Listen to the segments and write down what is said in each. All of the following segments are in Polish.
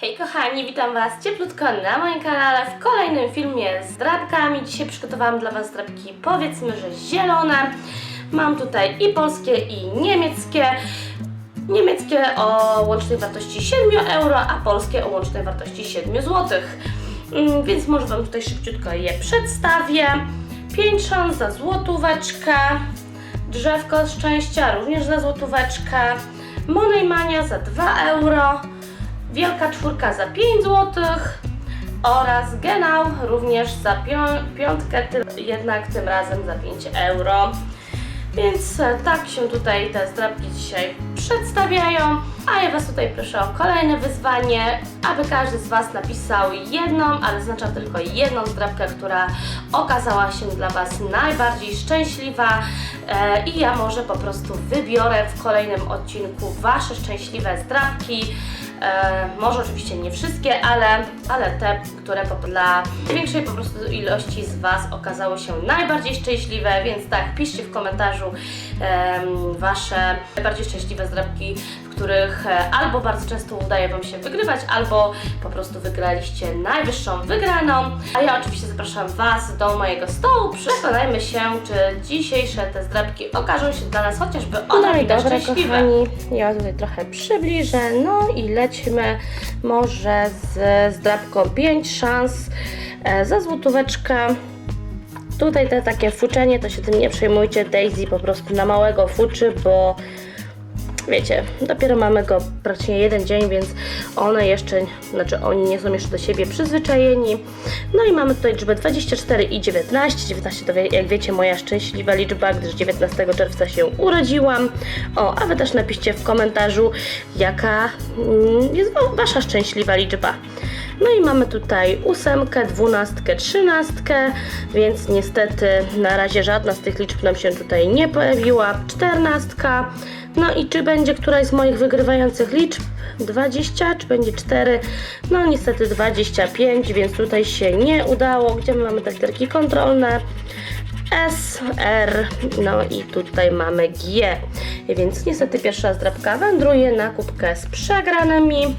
Hej kochani, witam Was cieplutko na moim kanale w kolejnym filmie z drapkami. Dzisiaj przygotowałam dla Was drapki powiedzmy, że zielone. Mam tutaj i polskie i niemieckie. Niemieckie o łącznej wartości 7 euro, a polskie o łącznej wartości 7 zł. Mm, Więc może Wam tutaj szybciutko je przedstawię. 5 szans za złotóweczkę. Drzewko szczęścia również za złotóweczkę. Money Mania za 2 euro. Wielka czwórka za 5 zł oraz Genau również za pią- piątkę, ty- jednak tym razem za 5 euro. Więc e, tak się tutaj te zdrabki dzisiaj przedstawiają, a ja Was tutaj proszę o kolejne wyzwanie, aby każdy z Was napisał jedną, ale znaczam tylko jedną zdrabkę, która okazała się dla Was najbardziej szczęśliwa e, i ja może po prostu wybiorę w kolejnym odcinku Wasze szczęśliwe zdrabki. E, może oczywiście nie wszystkie, ale, ale te, które dla większej po prostu ilości z Was okazały się najbardziej szczęśliwe, więc tak, piszcie w komentarzu Wasze najbardziej szczęśliwe zdrabki, w których e, albo bardzo często udaje Wam się wygrywać, albo po prostu wygraliście najwyższą wygraną. A ja oczywiście zapraszam Was do mojego stołu. Przekonajmy się, czy dzisiejsze te zdrabki okażą się dla nas chociażby odrobinę dobra, szczęśliwe. kochani, ja tutaj trochę przybliżę, no i lećmy może z, z drapką 5 szans e, za złotóweczkę. Tutaj te takie fuczenie, to się tym nie przejmujcie, Daisy po prostu na małego fuczy, bo wiecie, dopiero mamy go praktycznie jeden dzień, więc one jeszcze, znaczy oni nie są jeszcze do siebie przyzwyczajeni. No i mamy tutaj liczbę 24 i 19. 19 to wie- jak wiecie moja szczęśliwa liczba, gdyż 19 czerwca się urodziłam. O, a wy też napiszcie w komentarzu, jaka mm, jest wa- wasza szczęśliwa liczba. No i mamy tutaj ósemkę, dwunastkę, trzynastkę, więc niestety na razie żadna z tych liczb nam się tutaj nie pojawiła. Czternastka, no i czy będzie któraś z moich wygrywających liczb? 20, czy będzie 4? No niestety 25, więc tutaj się nie udało. Gdzie my mamy te literki kontrolne? S, R, no i tutaj mamy G. Więc niestety pierwsza zdrabka wędruje na kubkę z przegranymi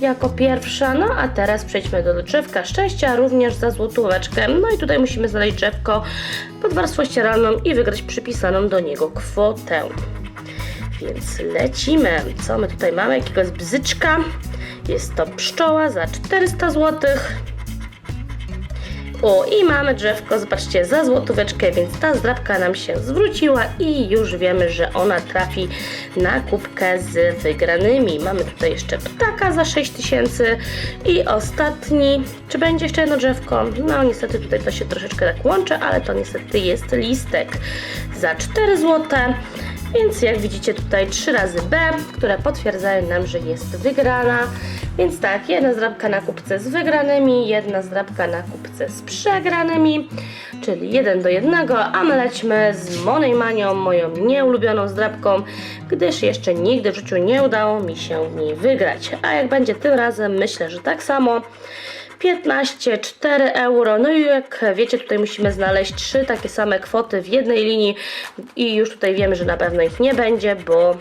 jako pierwsza. No a teraz przejdźmy do drzewka szczęścia, również za złotóweczkę. No i tutaj musimy znaleźć drzewko pod warstwą ścieralną i wygrać przypisaną do niego kwotę. Więc lecimy. Co my tutaj mamy? Jakiegoś bzyczka. Jest to pszczoła za 400 zł. O, i mamy drzewko, zobaczcie, za złotóweczkę, więc ta zdrabka nam się zwróciła i już wiemy, że ona trafi na kubkę z wygranymi. Mamy tutaj jeszcze ptaka za 6000 i ostatni, czy będzie jeszcze jedno drzewko? No niestety tutaj to się troszeczkę tak łączy, ale to niestety jest listek za 4 złote. Więc jak widzicie tutaj trzy razy B, które potwierdzają nam, że jest wygrana. Więc tak, jedna zdrabka na kupce z wygranymi, jedna zdrabka na kupce z przegranymi, czyli jeden do jednego, a my lećmy z Money Manią, moją nieulubioną zdrabką, gdyż jeszcze nigdy w życiu nie udało mi się w niej wygrać. A jak będzie tym razem, myślę, że tak samo. 15, 4 euro. No i jak wiecie, tutaj musimy znaleźć trzy takie same kwoty w jednej linii i już tutaj wiemy, że na pewno ich nie będzie, bo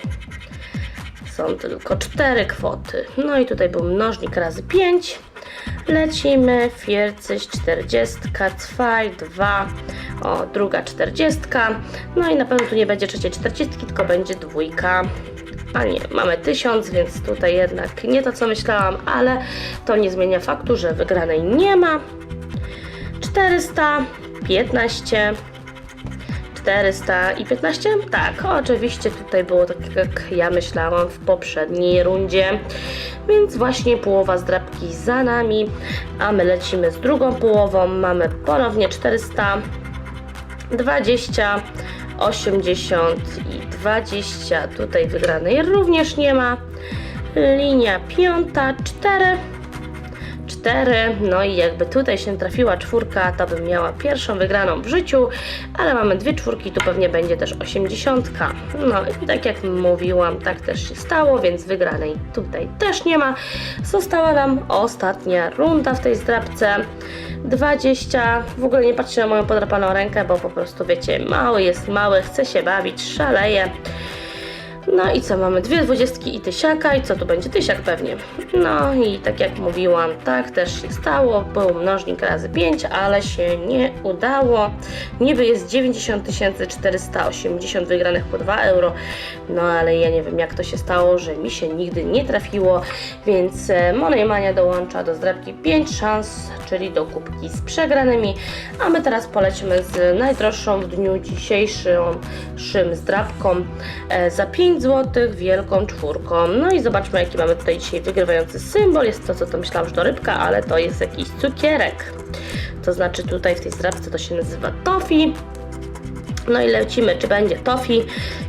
są tylko cztery kwoty. No i tutaj był mnożnik razy 5. Lecimy, Fiercyś 40, 2, 2, o druga 40. No i na pewno tu nie będzie trzeciej 40, tylko będzie dwójka. A nie, mamy 1000, więc tutaj jednak nie to co myślałam, ale to nie zmienia faktu, że wygranej nie ma. 400, 15, 400 i 15? Tak, oczywiście tutaj było tak jak ja myślałam w poprzedniej rundzie. Więc właśnie połowa zdrabki za nami, a my lecimy z drugą połową. Mamy ponownie 400, 20, 80 i 20. Tutaj wygranej również nie ma. Linia piąta, 4. 4. No i jakby tutaj się trafiła czwórka, to bym miała pierwszą wygraną w życiu, ale mamy dwie czwórki, tu pewnie będzie też 80. No i tak jak mówiłam, tak też się stało, więc wygranej tutaj też nie ma. Została nam ostatnia runda w tej zdrabce. 20. W ogóle nie patrzcie na moją podrapaną rękę, bo po prostu wiecie, mały jest mały, chce się bawić, szaleje. No i co, mamy dwie dwudziestki i tysiaka i co tu będzie? Tysiak pewnie. No i tak jak mówiłam, tak też się stało, był mnożnik razy 5, ale się nie udało. Niby jest 90 480 wygranych po 2 euro, no ale ja nie wiem jak to się stało, że mi się nigdy nie trafiło, więc e, Moneymania dołącza do zdrabki 5 szans, czyli do kubki z przegranymi, a my teraz polecimy z najdroższą w dniu dzisiejszym szym zdrabką e, za 5 zł, wielką czwórką. No i zobaczmy jaki mamy tutaj dzisiaj wygrywający symbol, jest to co to myślałam, że to rybka, ale to jest jakiś cukierek. To znaczy tutaj w tej zdrabce to się nazywa tofi. No i lecimy, czy będzie tofi.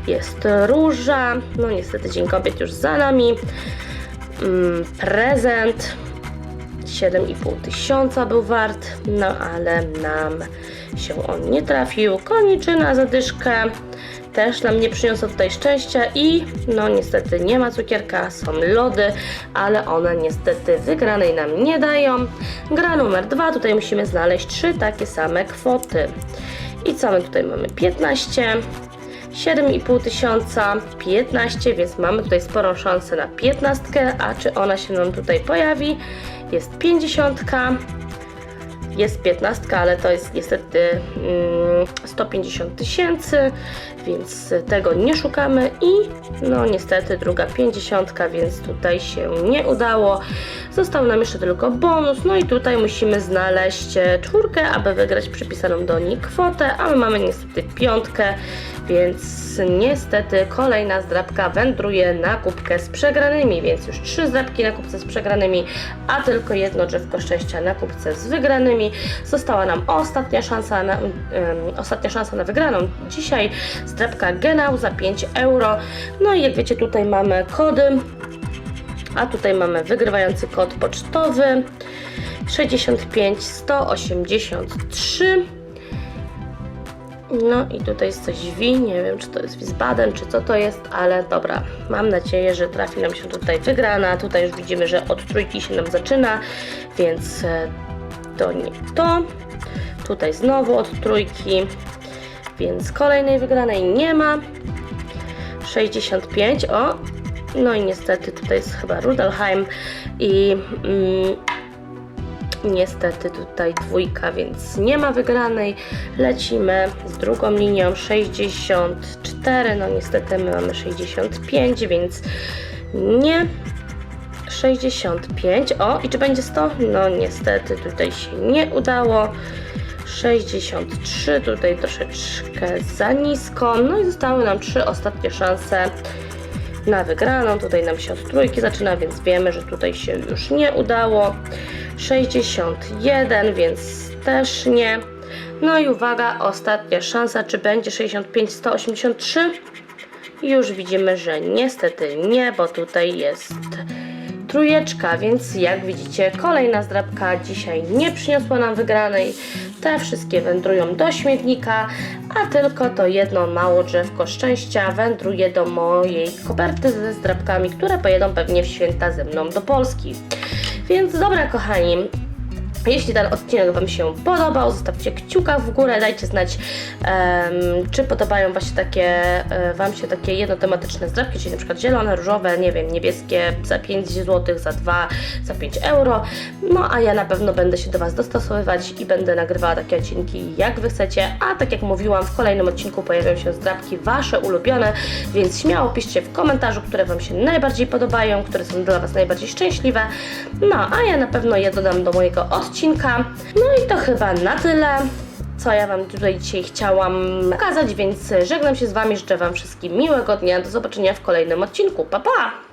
Jest róża. No niestety Dzień Kobiet już za nami. Mm, prezent. 7,5 tysiąca był wart, no ale nam się on nie trafił. Koniczyna zadyszkę też nam nie przyniosła tutaj szczęścia i no niestety nie ma cukierka, są lody, ale one niestety wygranej nam nie dają. Gra numer dwa, tutaj musimy znaleźć trzy takie same kwoty. I co my tutaj mamy? 15, 7,5 tysiąca, 15, więc mamy tutaj sporą szansę na 15, a czy ona się nam tutaj pojawi? Jest 50, jest 15, ale to jest niestety mm, 150 tysięcy, więc tego nie szukamy i no niestety druga 50, więc tutaj się nie udało. Został nam jeszcze tylko bonus, no i tutaj musimy znaleźć e, czwórkę, aby wygrać przypisaną do niej kwotę, a my mamy niestety piątkę, więc niestety kolejna zdrabka wędruje na kubkę z przegranymi, więc już trzy zdrabki na kubce z przegranymi, a tylko jedno drzewko szczęścia na kubce z wygranymi. Została nam ostatnia szansa na, em, ostatnia szansa na wygraną. Dzisiaj zdrabka Genau za 5 euro. No i jak wiecie tutaj mamy kody, a tutaj mamy wygrywający kod pocztowy 65 183 no i tutaj jest coś wi, nie wiem czy to jest Wiesbaden, czy co to jest, ale dobra, mam nadzieję, że trafi nam się tutaj wygrana. Tutaj już widzimy, że od trójki się nam zaczyna, więc e, to nie to. Tutaj znowu od trójki, więc kolejnej wygranej nie ma. 65, o, no i niestety tutaj jest chyba Rudelheim i mm, Niestety tutaj dwójka, więc nie ma wygranej. Lecimy z drugą linią 64. No niestety my mamy 65, więc nie. 65. O, i czy będzie 100? No niestety tutaj się nie udało. 63, tutaj troszeczkę za nisko. No i zostały nam trzy ostatnie szanse na wygraną. Tutaj nam się od trójki zaczyna, więc wiemy, że tutaj się już nie udało. 61, więc też nie. No i uwaga, ostatnia szansa, czy będzie 65, 183? Już widzimy, że niestety nie, bo tutaj jest trójeczka, więc jak widzicie, kolejna zdrabka dzisiaj nie przyniosła nam wygranej. Te wszystkie wędrują do śmietnika, a tylko to jedno mało drzewko szczęścia wędruje do mojej koperty ze zdrabkami, które pojedą pewnie w święta ze mną do Polski. Więc dobra, kochani, jeśli ten odcinek Wam się podobał, zostawcie kciuka w górę, dajcie znać, em, czy podobają właśnie takie, e, Wam się takie jednotematyczne zdrabki, czyli na przykład zielone, różowe, nie wiem, niebieskie za 5 zł, za 2, za 5 euro. No a ja na pewno będę się do Was dostosowywać i będę nagrywała takie odcinki jak Wy chcecie, a tak jak mówiłam, w kolejnym odcinku pojawią się zdrabki Wasze ulubione, więc śmiało piszcie w komentarzu, które Wam się najbardziej podobają, które są dla Was najbardziej szczęśliwe. No a ja na pewno je dodam do mojego odcinka. No i to chyba na tyle co ja Wam tutaj dzisiaj chciałam pokazać, więc żegnam się z Wami, życzę Wam wszystkim miłego dnia, do zobaczenia w kolejnym odcinku, pa pa!